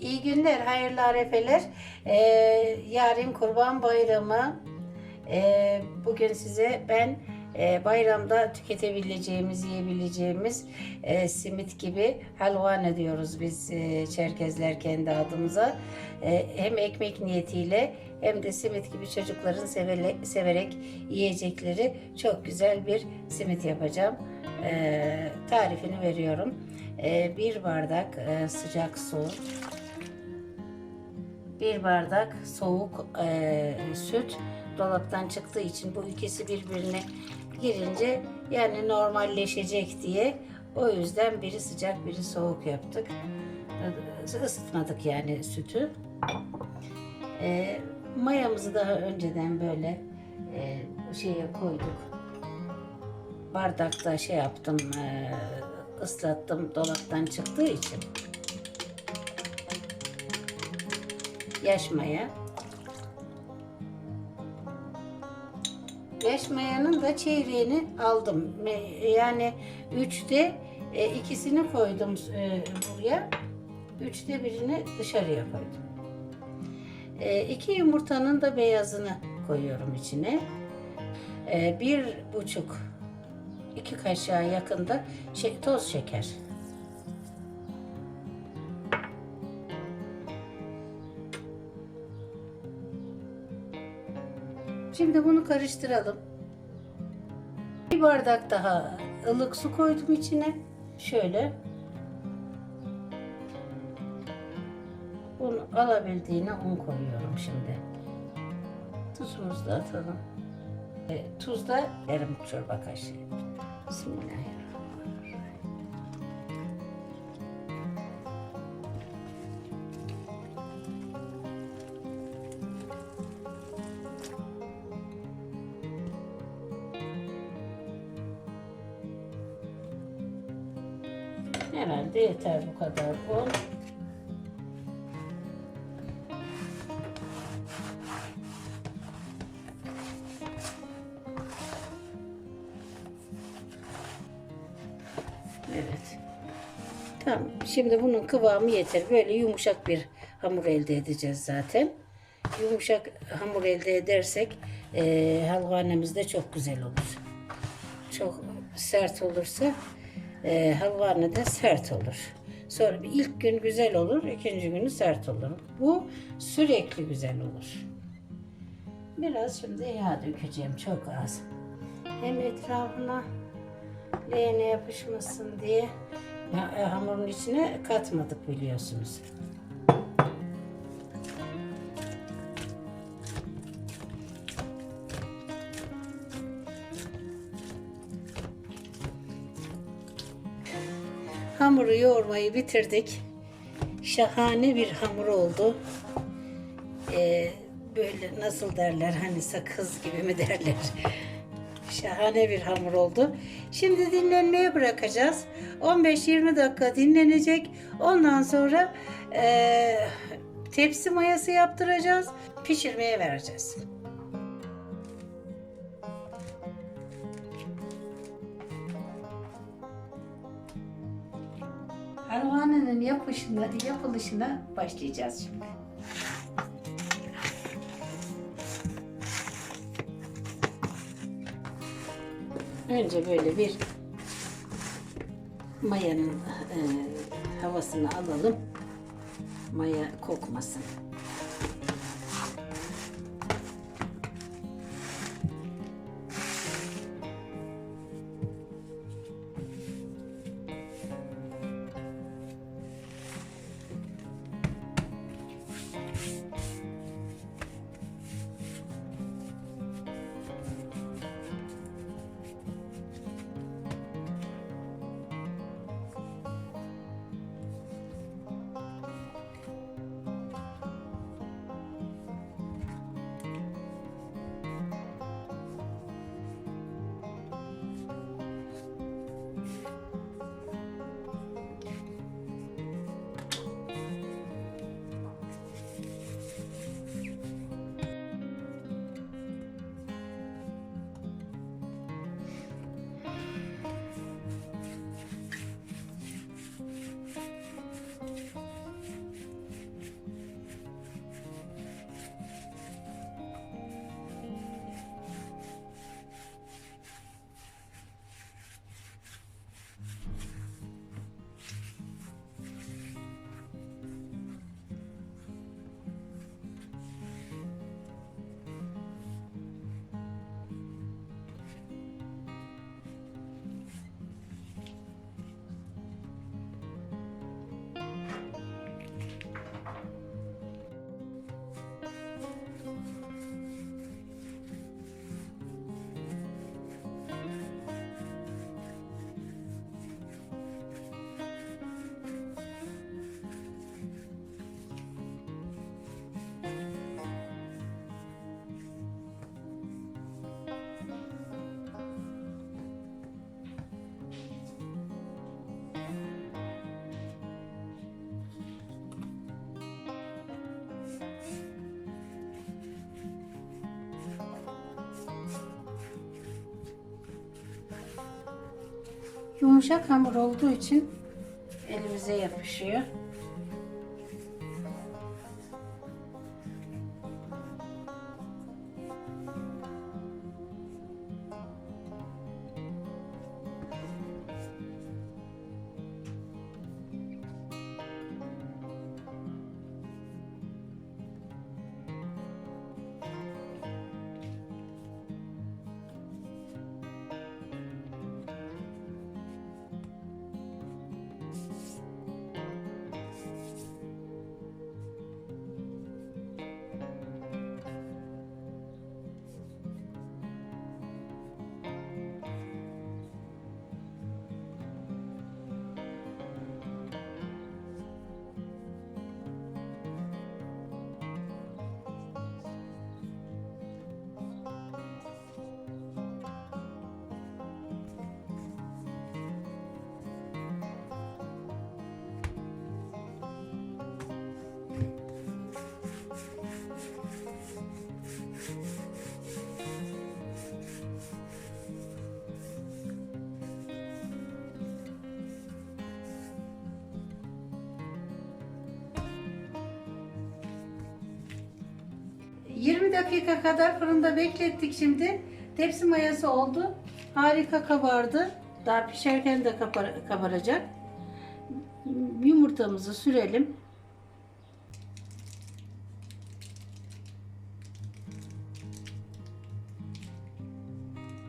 İyi günler, hayırlı arefeler. Ee, yarın Kurban Bayramı. Ee, bugün size ben e, bayramda tüketebileceğimiz, yiyebileceğimiz e, simit gibi halvan diyoruz biz e, Çerkezler kendi adımıza. E, hem ekmek niyetiyle hem de simit gibi çocukların sevele- severek yiyecekleri çok güzel bir simit yapacağım. E, tarifini veriyorum. E, bir bardak e, sıcak su, bir bardak soğuk e, süt dolaptan çıktığı için bu ikisi birbirine girince yani normalleşecek diye o yüzden biri sıcak biri soğuk yaptık. Isıtmadık yani sütü. E, mayamızı daha önceden böyle e, şeye koyduk. Bardakta şey yaptım, e, ıslattım dolaptan çıktığı için. Yaş maya. Yaş mayanın da çeyreğini aldım. Yani üçte e, ikisini koydum e, buraya. Üçte birini dışarıya koydum. E, iki yumurtanın da beyazını koyuyorum içine. E, bir buçuk iki kaşığa yakında şey, toz şeker. Şimdi bunu karıştıralım. Bir bardak daha ılık su koydum içine. Şöyle. Bunu alabildiğine un koyuyorum şimdi. Tuzumuzu da atalım. E, tuz da yarım çorba kaşığı. Bismillahirrahmanirrahim. Herhalde yeter bu kadar un. Evet. Tamam. Şimdi bunun kıvamı yeter. Böyle yumuşak bir hamur elde edeceğiz zaten. Yumuşak hamur elde edersek e, halvanemiz de çok güzel olur. Çok sert olursa e, halvanı da sert olur. Sonra ilk gün güzel olur, ikinci günü sert olur. Bu sürekli güzel olur. Biraz şimdi yağ dökeceğim çok az. Hem etrafına leğene yapışmasın diye e, hamurun içine katmadık biliyorsunuz. Hamuru yoğurmayı bitirdik. Şahane bir hamur oldu. Ee, böyle nasıl derler hani sakız gibi mi derler. Şahane bir hamur oldu. Şimdi dinlenmeye bırakacağız. 15-20 dakika dinlenecek. Ondan sonra eee, tepsi mayası yaptıracağız. Pişirmeye vereceğiz. Halvanın yapışına, yapılışına başlayacağız şimdi. Önce böyle bir mayanın e, havasını alalım. Maya kokmasın. Yumuşak hamur olduğu için elimize yapışıyor. Dakika kadar fırında beklettik şimdi. Tepsi mayası oldu. Harika kabardı. Daha pişerken de kapar- kabaracak. Yumurtamızı sürelim.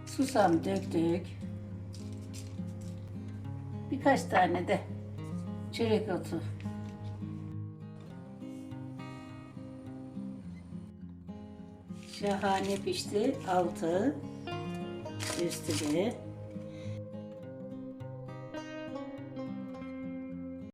Susam döktük. Birkaç tane de çörek otu. Şahane pişti altı. Üstü de.